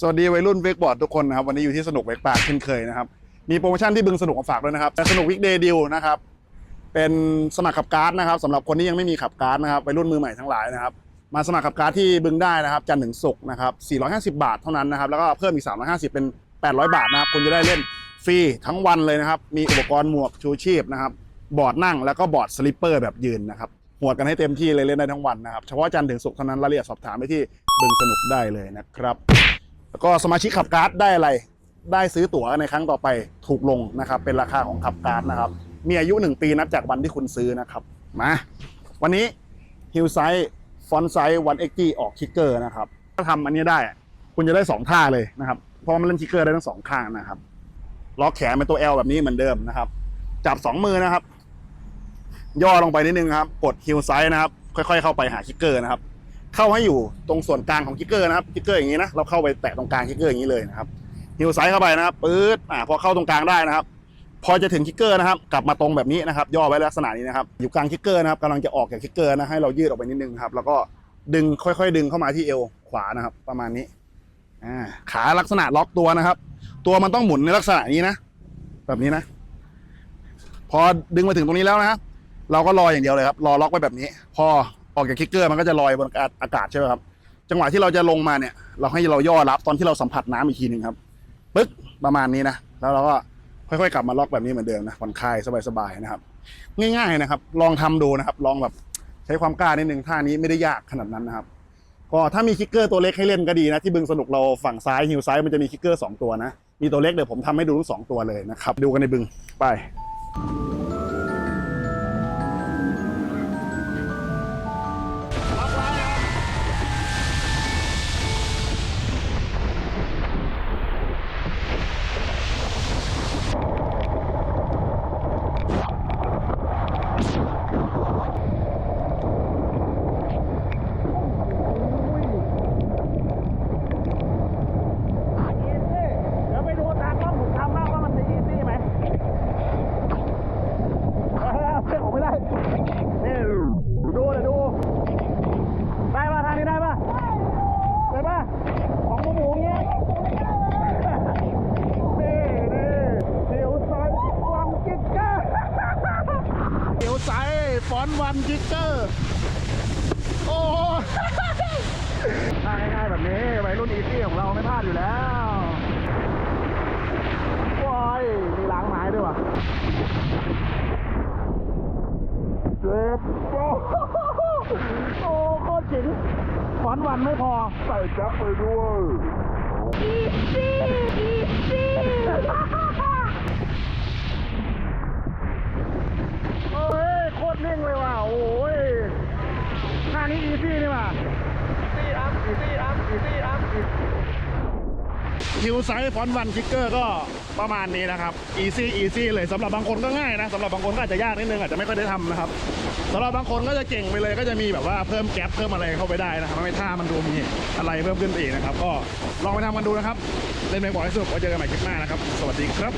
สวัสดีวัยรุ่นเวกบอร์ดทุกคนนะครับวันนี้อยู่ที่สนุกเวกปาร์คเช่นเคยนะครับมีโปรโมชั่นที่บึงสนุกมาฝากด้วยนะครับสนุกวิกเดย์ดิวนะครับเป็นสมัครขับการ์ดนะครับสำหรับคนที่ยังไม่มีขับการ์ดนะครับวัยรุ่นมือใหม่ทั้งหลายนะครับมาสมัครขับการ์ดที่บึงได้นะครับจันทร์ถึงศุกร์นะครับ450 บาทเท่านั้นนะครับแล้วก็เพิ่มอีก 350 เป็น 800 บาทนะครับคุณจะได้เล่นฟรีทั้งวันเลยนะครับมีอุปกรณ์หมวกชูชีพนะครับบอร์ดนั่งแล้วก็บอร์ดสลิปเปอร์แบบยืนนะครับหวดกันให้เต็มที่เลยเล่นได้ทั้งวันนะครับเฉพาะจันทร์ถึงศุกร์เท่านั้นรายละเอียดสอบถามได้ที่บึงสนุกได้เลยนะครับ แล้วก็สมาชิกขับการ์ดได้อะไร ได้ซื้อตั๋วในครั้งต่อไปถูกลงนะครับ เป็นราคาของขับการ์ดนะครับ มีอายุ 1 ปีนับจากวันที่คุณซื้อนะครับ มา วันนี้ฮิลไซส์ฟอนไซส์วันเอ็กกี้ออกคิกเกอร์นะครับ ถ้าทำอันนี้ได้ คุณจะได้ 2 ท่าเลยนะครับ เพราะมันเล่นคิกเกอร์ได้ทั้งสองข้างนะครับ ล็อกแขนเป็นตัว L แบบนี้เหมือนเดิมนะครับ จับ 2 มือนะครับ ย่อลงไปนิดนึงครับ กดฮิลไซส์นะครับ ค่อย ๆ เข้าไปหาคิกเกอร์นะครับ เข้าให้อยู่ตรงส่วนกลางของคิกเกอร์นะครับคิกเกอร์อย่างนี้นะเราเข้าไปแตะตรงกลางคิกเกอร์อย่างนี้เลยนะครับฮิวไซส์เข้าไปนะครับปื๊ดอ่าพอเข้าตรงกลางได้นะครับ พอจะถึงคิกเกอร์นะครับ กลับมาตรงแบบนี้นะครับ ย่อไว้ลักษณะนี้นะครับ อยู่กลางคิกเกอร์นะครับกำลังจะออกจากคิกเกอร์นะให้เรายืดออกไปนิดนึงครับ แล้วก็ดึงค่อย ๆ ดึงเข้ามาที่เอวขวานะครับ ประมาณนี้อ่าขาลักษณะล็อกตัวนะครับ ตัวมันต้องหมุนในลักษณะนี้นะ แบบนี้นะ พอดึงมาถึงตรงนี้แล้วนะเราก็รออย่างเดียวเลยครับ รอล็อกไว้แบบนี้ พอ ออกจากคิกเกอร์มันก็จะลอยบนอากาศใช่ไหมครับ จังหวะที่เราจะลงมาเนี่ย เราให้เราย่อรับตอนที่เราสัมผัสน้ำอีกทีหนึ่งครับปึ๊กประมาณนี้นะแล้วเราก็ค่อยๆกลับมาล็อกแบบนี้เหมือนเดิมนะผ่อนคลายสบายๆนะครับ ง่ายๆนะครับ ลองทำดูนะครับ ลองแบบใช้ความกล้านิดนึงท่านี้ไม่ได้ยากขนาดนั้นนะครับก็ถ้ามีคิกเกอร์ตัวเล็กให้เล่นก็ดีนะที่บึงสนุกเราฝั่งซ้ายฮิวซ้ายมันจะมีคิกเกอร์สองตัวนะมีตัวเล็กเดี๋ยวผมทำให้ดูทั้งสองตัวเลยนะครับ ดูกันในบึงไป ฟอนวันคิกเกอร์ โอ้ถ้าง่ายๆแบบนี้วัยรุ่นอีซี่ของเราไม่พลาดอยู่แล้วว้ายมีล้างไม้ด้วยว่ะเจ็บโอ้โหโอ้โคตรจิ๋งฟอนวันไม่พอ ใส่แจ็คไปด้วยอีซี่อีซี่ เอ้ยโคตรนิ่งเลยว่ะ โอ้ยท่านี้อีซี่นี่ว่ะอีซี่ครับอีซี่ครับอีซี่ครับ คิวไซส์ฟอนต์วันคิกเกอร์ก็ประมาณนี้นะครับอีซี่อีซี่เลยสำหรับบางคนก็ง่ายนะสำหรับบางคนก็อาจจะยากนิดนึงอาจจะไม่ค่อยได้ทำนะครับสำหรับบางคนก็จะเก่งไปเลยก็จะมีแบบว่าเพิ่มแก๊ปเพิ่มอะไรเข้าไปได้นะครับไม่ท่ามันดูมีอะไรเพิ่มขึ้นอีกนะครับ ก็ลองไปทำกันดูนะครับเล่นไปบ่อยที่สุดไว้เจอกันใหม่คลิปหน้านะครับ สวัสดีครับ